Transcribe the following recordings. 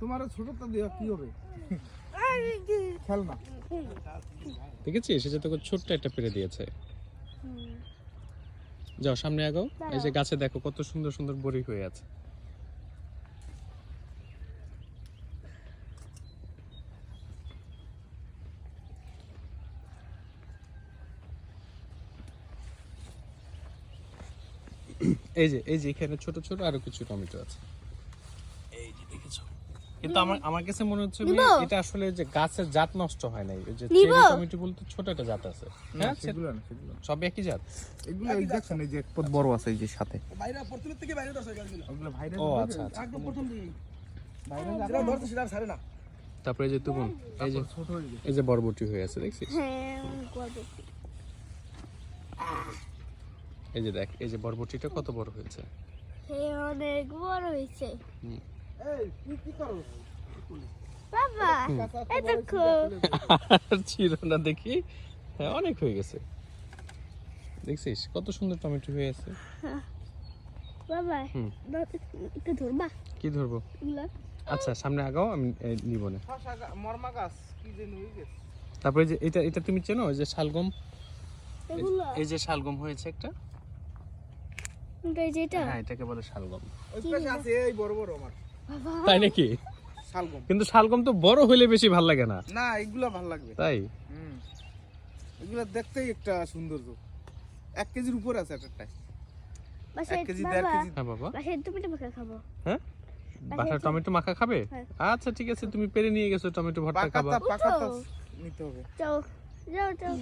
তোমার ছোটটা দেওয়া কি হবে? খেল না। দেখেছিস? সে যে তোকে ছোট্ট একটা পেরে দিয়েছে। যাও সামনে আগাও। এই যে গাছে দেখো কত সুন্দর সুন্দর বড়ি হয়ে আছে। এই যে এই যে এখানে ছোট ছোট আরও কিছু টমেটো আছে। দেখেছ কিন্তু আমার আমার কাছে মনে হচ্ছে যে এটা আসলে যে গাছের জাত নষ্ট হয় নাই। ওই যে? চেরি টমেটো বলতে ছোট একটা জাত আছে। হ্যাঁ? সেগুলো না সেগুলো সব একই জাত। এগুলো এই দেখছেন এই যে কত বড় আছে এই যে সাথে। বাইরে প্রথম থেকে বাইরে দশ গাছগুলো। ওগুলো ভাইরাস ও আচ্ছা আচ্ছা। একদম প্রথম দিকেই যেটা ধরতে সেটা ছাড়ে না। তারপরে এই যে তুমুন এই যে ছোট হয়ে গেছে। এই যে বরবটি হয়ে আছে দেখছিস? হ্যাঁ এই যে দেখ এই যে বরবটিটা কত বড় হয়েছে? হ্যাঁ অনেক বড় হয়েছে। হুম। এই তুই কি করো? বাবা এই দেখো ছিল না দেখি। হ্যাঁ অনেক হয়ে গেছে। দেখছিস? কত সুন্দর টমেটো হয়ে আছে। বাবা একটু ধরবা? কি ধরবো? আচ্ছা সামনে আগাও আমি নিব না। মরমা গাছ কি যে গেছে। তারপরে যে এটা এটা তুমি চেনো? ওই যে শালগম? এই যে শালগম হয়েছে একটা? এটা এই যে এটা? হ্যাঁ এটাকে বলে শালগম। ওই পাশে আছে এই বড় বড় আমার। তাই নাকি? শালগম। কিন্তু শালগম তো বড় হইলে বেশি ভালো লাগে না। না এগুলো ভালো লাগবে। তাই? হুম। এগুলো দেখতেই একটা সৌন্দর্য এক কেজির উপরে আছে একটাই বাসে এক কেজি দেড় কেজি। হ্যাঁ বাবা। বাসে মাখা খাব। হ্যাঁ? টমেটো মাখা খাবে? হ্যাঁ। আচ্ছা ঠিক আছে তুমি পেরে নিয়ে গেছো টমেটো ভর্তা খাবা পাকাতা নিতে হবে। যাও যাও যাও। যাও।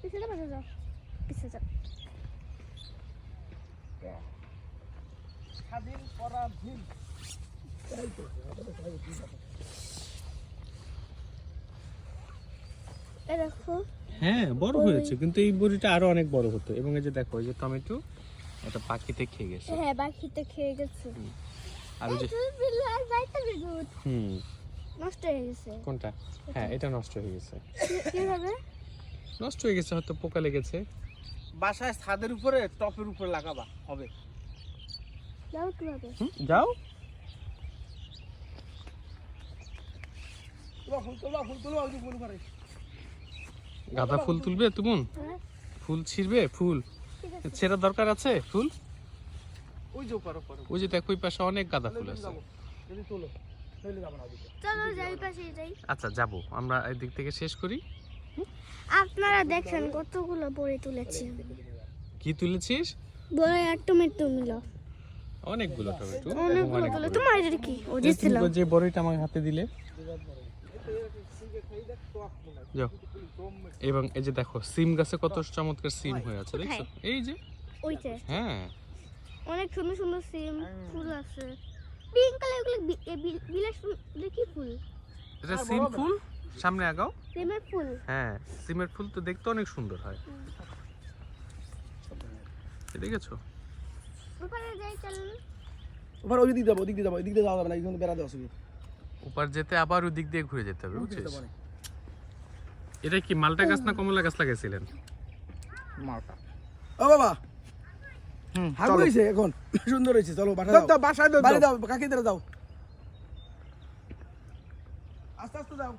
পিছে যাও পিছে যাও। স্বাধীন পরাধীন হ্যাঁ বড় হয়েছে কিন্তু এই বড়িটা আরও অনেক বড় হতো। এবং এই যে দেখো এই যে টমেটো এটা পাখিতে খেয়ে গেছে। হ্যাঁ বাকিতে খেয়ে গেছে। আর ওই যে হুম। নষ্ট হয়ে গেছে। কোনটা? হ্যাঁ এটা নষ্ট হয়ে গেছে। কীভাবে নষ্ট হয়ে গেছে হয়তো পোকা লেগেছে। বাসায় ছাদের উপরে টপের উপরে লাগাবা হবে। যাও গাঁদা ফুল তুলবে তুমুন হ্যাঁ। ফুল ছিড়বে? ফুল। ঠিক আছে। ছেঁড়া দরকার আছে? ফুল? ওই যে ওই যে দেখো ওই পাশে অনেক গাঁদা ফুল আছে। যাব। যদি তোলো যাব চলো যাই পাশে যাই। আচ্ছা যাব। আমরা এই দিক থেকে শেষ করি। আপনারা দেখেন কতগুলো বড়ি তুলেছি। কি তুলেছিস? বড় এক টমেটো মিলো। অনেকগুলো টমেটো। এবং অনেকগুলো অনেক তুলে বড়ি। তোমার এটা কি? ও দিছিলাম যে বড়িটা আমার হাতে দিলে। যাও। এবং এই যে দেখো সিম গাছে কত চমৎকার সিম হয়ে আছে দেখছ? এই যে। ওইটা। হ্যাঁ। অনেক সুন্দর সুন্দর সিম ফুল আছে। পিঙ্ক কালারগুলো বি- এ বিলাস ফুল কি ফুল? এটা সিম ফুল? সামনে আগাও। প্রেমের ফুল। হ্যাঁ সিমের ফুল তো দেখতে অনেক সুন্দর হয়। দেখেছ? ওখানে যাই চলুন ওবার ওই দিক যাব ওদিক দিয়ে যাব ওই দিক দিয়ে যাওয়া যাবে না এখানে বেড়া দেওয়া অসুবিধা উপর যেতে আবার ওই দিক দিয়ে ঘুরে যেতে হবে বুঝছিস এটা কি মালটা গাছ না কমলা গাছ লাগাইছিলেন? মালটা। ও বাবা! হুম হাগ চলো। এখন। সুন্দর হয়েছে চলো বাসা দাও, দাও, বাসায় দাও, বাড়ি দাও। দাও দাও আস্তে আস্তে যাও।